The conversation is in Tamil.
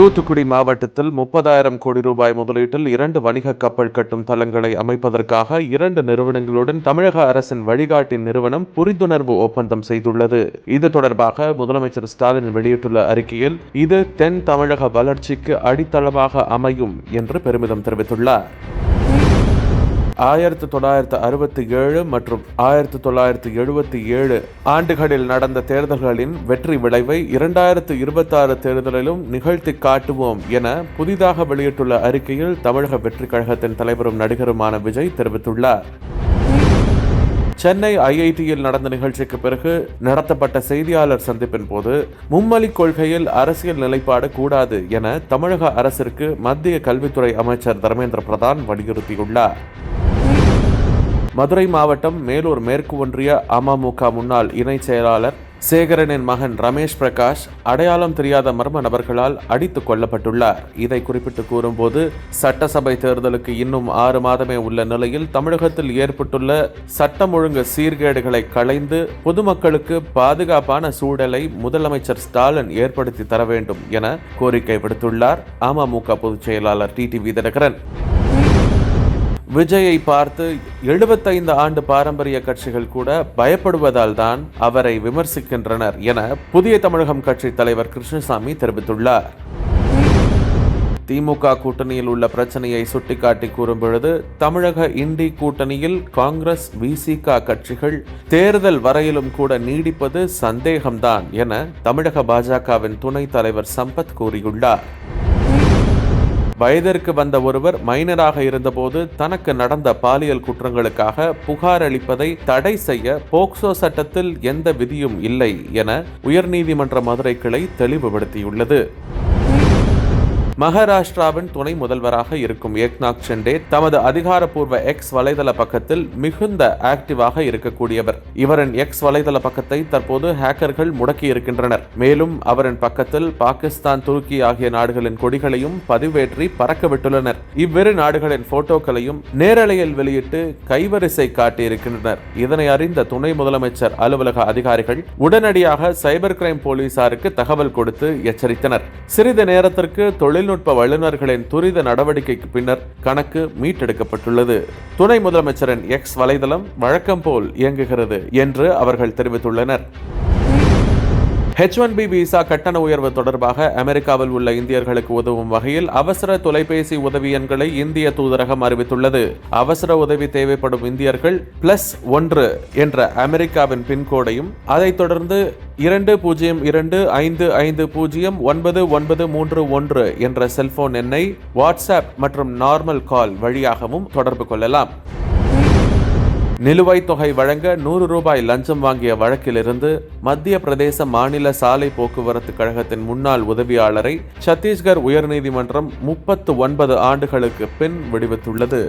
தூத்துக்குடி மாவட்டத்தில் முப்பதாயிரம் கோடி ரூபாய் முதலீட்டில் இரண்டு வணிக கப்பல் கட்டும் தளங்களை அமைப்பதற்காக இரண்டு நிறுவனங்களுடன் தமிழக அரசின் வழிகாட்டி நிறுவனம் புரிந்துணர்வு ஒப்பந்தம் செய்துள்ளது. இது தொடர்பாக முதலமைச்சர் ஸ்டாலின் வெளியிட்டுள்ள அறிக்கையில் இது தென் தமிழக வளர்ச்சிக்கு அடித்தளமாக அமையும் என்று பெருமிதம் தெரிவித்துள்ளார். ஆயிரத்தி தொள்ளாயிரத்து அறுபத்தி ஏழு மற்றும் ஆயிரத்தி தொள்ளாயிரத்து எழுபத்தி ஏழு ஆண்டுகளில் நடந்த தேர்தல்களின் வெற்றி விளைவை இரண்டாயிரத்து இருபத்தாறு தேர்தலிலும் நிகழ்த்தி காட்டுவோம் என புதிதாக வெளியிட்டுள்ள அறிக்கையில் தமிழக வெற்றிக் கழகத்தின் தலைவரும் நடிகருமான விஜய் தெரிவித்துள்ளார். சென்னை ஐஐடியில் நடந்த நிகழ்ச்சிக்கு பிறகு நடத்தப்பட்ட செய்தியாளர் சந்திப்பின் போது மும்மொழி கொள்கையில் அரசியல் நிலைப்பாடு கூடாது என தமிழக அரசிற்கு மத்திய கல்வித்துறை அமைச்சர் தர்மேந்திர பிரதான் வலியுறுத்தியுள்ளார். மதுரை மாவட்டம் மேலூர் மேற்கு ஒன்றிய அமமுக முன்னாள் இணைச் செயலாளர் சேகரனின் மகன் ரமேஷ் பிரகாஷ் அடையாளம் தெரியாத மர்ம நபர்களால் அடித்துக் கொல்லப்பட்டுள்ளார். இதை குறிப்பிட்டு கூறும்போது சட்டசபை தேர்தலுக்கு இன்னும் ஆறு மாதமே உள்ள நிலையில் தமிழகத்தில் ஏற்பட்டுள்ள சட்டம் ஒழுங்கு சீர்கேடுகளை களைந்து பொதுமக்களுக்கு பாதுகாப்பான சூழலை முதலமைச்சர் ஸ்டாலின் ஏற்படுத்தி தர வேண்டும் என கோரிக்கை விடுத்துள்ளார். அமமுக பொதுச் செயலாளர் டிடிவி தினகரன் விஜயை பார்த்து எழுபத்தைந்து ஆண்டு பாரம்பரிய கட்சிகள் கூட பயப்படுவதால் தான் அவரை விமர்சிக்கின்றனர் என புதிய தமிழகம் கட்சி தலைவர் கிருஷ்ணசாமி தெரிவித்துள்ளார். திமுக கூட்டணியில் உள்ள பிரச்சனையை சுட்டிக்காட்டி கூறும் பொழுது தமிழக இண்டி கூட்டணியில் காங்கிரஸ் விசிக கட்சிகள் தேர்தல் வரையிலும் கூட நீடிப்பது சந்தேகம்தான் என தமிழக பாஜகவின் துணைத் தலைவர் சம்பத் கூறியுள்ளார். வயதிற்கு வந்த ஒருவர் மைனராக இருந்தபோது தனக்கு நடந்த பாலியல் குற்றங்களுக்காக புகார் அளிப்பதை தடை செய்ய போக்சோ சட்டத்தில் எந்த விதியும் இல்லை என உயர்நீதிமன்ற மதுரை கிளை தெளிவுபடுத்தியுள்ளது. மகாராஷ்டிராவின் துணை முதல்வராக இருக்கும் ஏக்நாத் ஷெண்டே தமது அதிகாரப்பூர்வ எக்ஸ் வலைதள பக்கத்தில் மிகுந்த ஆக்டிவாக இருக்கக்கூடியவர். இவரின் எக்ஸ் வலைதள பக்கத்தை தற்போது ஹேக்கர்கள் முடக்கி இருக்கின்றனர் மேலும் அவரின் பக்கத்தில் பாகிஸ்தான் துருக்கி ஆகிய நாடுகளின் கொடிகளையும் பதிவேற்றி பறக்கவிட்டுள்ளனர். இவ்விரு நாடுகளின் போட்டோக்களையும் நேரலையில் வெளியிட்டு கைவரிசை காட்டியிருக்கின்றனர். இதனை அறிந்த துணை முதலமைச்சர் அலுவலக அதிகாரிகள் உடனடியாக சைபர் கிரைம் போலீசாருக்கு தகவல் கொடுத்து எச்சரித்தனர். சிறிது நேரத்திற்கு தொழில் தொழில்நுட்ப வல்லுநர்களின் துரித நடவடிக்கைக்கு பின்னர் கணக்கு மீட்டெடுக்கப்பட்டுள்ளது. துணை முதலமைச்சரின் எக்ஸ் வலைதளம் வழக்கம் போல் இயங்குகிறது என்று அவர்கள் தெரிவித்துள்ளனர். ஹெச் ஒன் பி விசா கட்டண உயர்வு தொடர்பாக அமெரிக்காவில் உள்ள இந்தியர்களுக்கு உதவும் வகையில் அவசர தொலைபேசி உதவி எண்களை இந்திய தூதரகம் அறிவித்துள்ளது. அவசர உதவி தேவைப்படும் இந்தியர்கள் பிளஸ் ஒன்று என்ற அமெரிக்காவின் பின்கோடையும் அதைத் தொடர்ந்து இரண்டு பூஜ்ஜியம் இரண்டு ஐந்து ஐந்து பூஜ்ஜியம் ஒன்பது ஒன்பது மூன்று ஒன்று என்ற செல்போன் எண்ணை வாட்ஸ்அப் மற்றும் நார்மல் கால் வழியாகவும் தொடர்பு கொள்ளலாம். நிலுவைத் தொகை வழங்க நூறு ரூபாய் லஞ்சம் வாங்கிய வழக்கிலிருந்து மத்திய பிரதேச மாநில சாலை போக்குவரத்து கழகத்தின் முன்னாள் உதவியாளரை சத்தீஸ்கர் உயர்நீதிமன்றம் முப்பத்து ஒன்பது ஆண்டுகளுக்கு பின் விடுவித்துள்ளது.